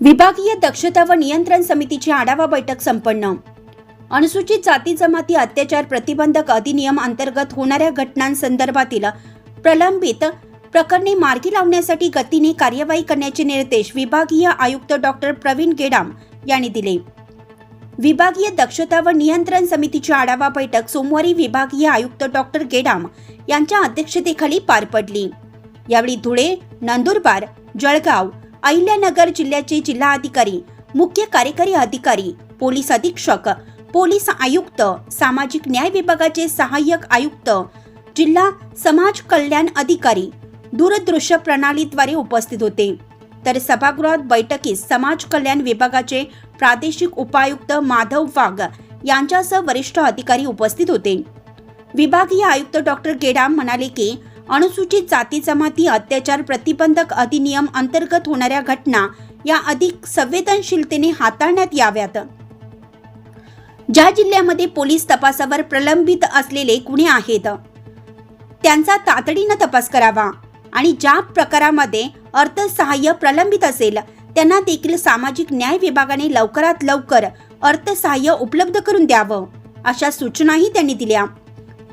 विभागीय दक्षता व नियंत्रण समितीची आढावा बैठक संपन्न. अनुसूचित जाती जमाती अत्याचार प्रतिबंधक अधिनियम अंतर्गत होणाऱ्या घटनांसंदर्भातील प्रलंबित प्रकरणे मार्गी लावण्यासाठी गतीने कार्यवाही करण्याचे निर्देश विभागीय आयुक्त डॉक्टर प्रवीण गेडाम यांनी दिले. विभागीय दक्षता व नियंत्रण समितीची आढावा बैठक सोमवारी विभागीय आयुक्त डॉक्टर गेडाम यांच्या अध्यक्षतेखाली पार पडली. यावेळी धुळे नंदुरबार जळगाव अहिल्यानगर जिल्ह्याचे जिल्हाधिकारी मुख्य कार्यकारी अधिकारी पोलीस अधीक्षक पोलीस आयुक्त सामाजिक न्याय विभागाचे सहाय्यक आयुक्त जिल्हा समाज कल्याण अधिकारी दूरदृश्य प्रणालीद्वारे उपस्थित होते. तर सभागृहात बैठकीस समाज कल्याण विभागाचे प्रादेशिक उपायुक्त माधव वाघ यांच्यासह वरिष्ठ अधिकारी उपस्थित होते. विभागीय आयुक्त डॉक्टर गेडाम म्हणाले की अनुसूचित जाती जमाती अत्याचार प्रतिबंधक अधिनियम अंतर्गत होणाऱ्या घटना या अधिक संवेदनशीलतेने हाताळण्यात याव्यात. ज्या जिल्ह्यामध्ये पोलीस तपासावर प्रलंबित असलेले गुन्हे आहेत त्यांचा तातडीनं तपास करावा आणि ज्या प्रकारामध्ये अर्थसहाय्य प्रलंबित असेल त्यांना देखील सामाजिक न्याय विभागाने लवकरात लवकर अर्थसहाय्य उपलब्ध करून द्यावं अशा सूचनाही त्यांनी दिल्या.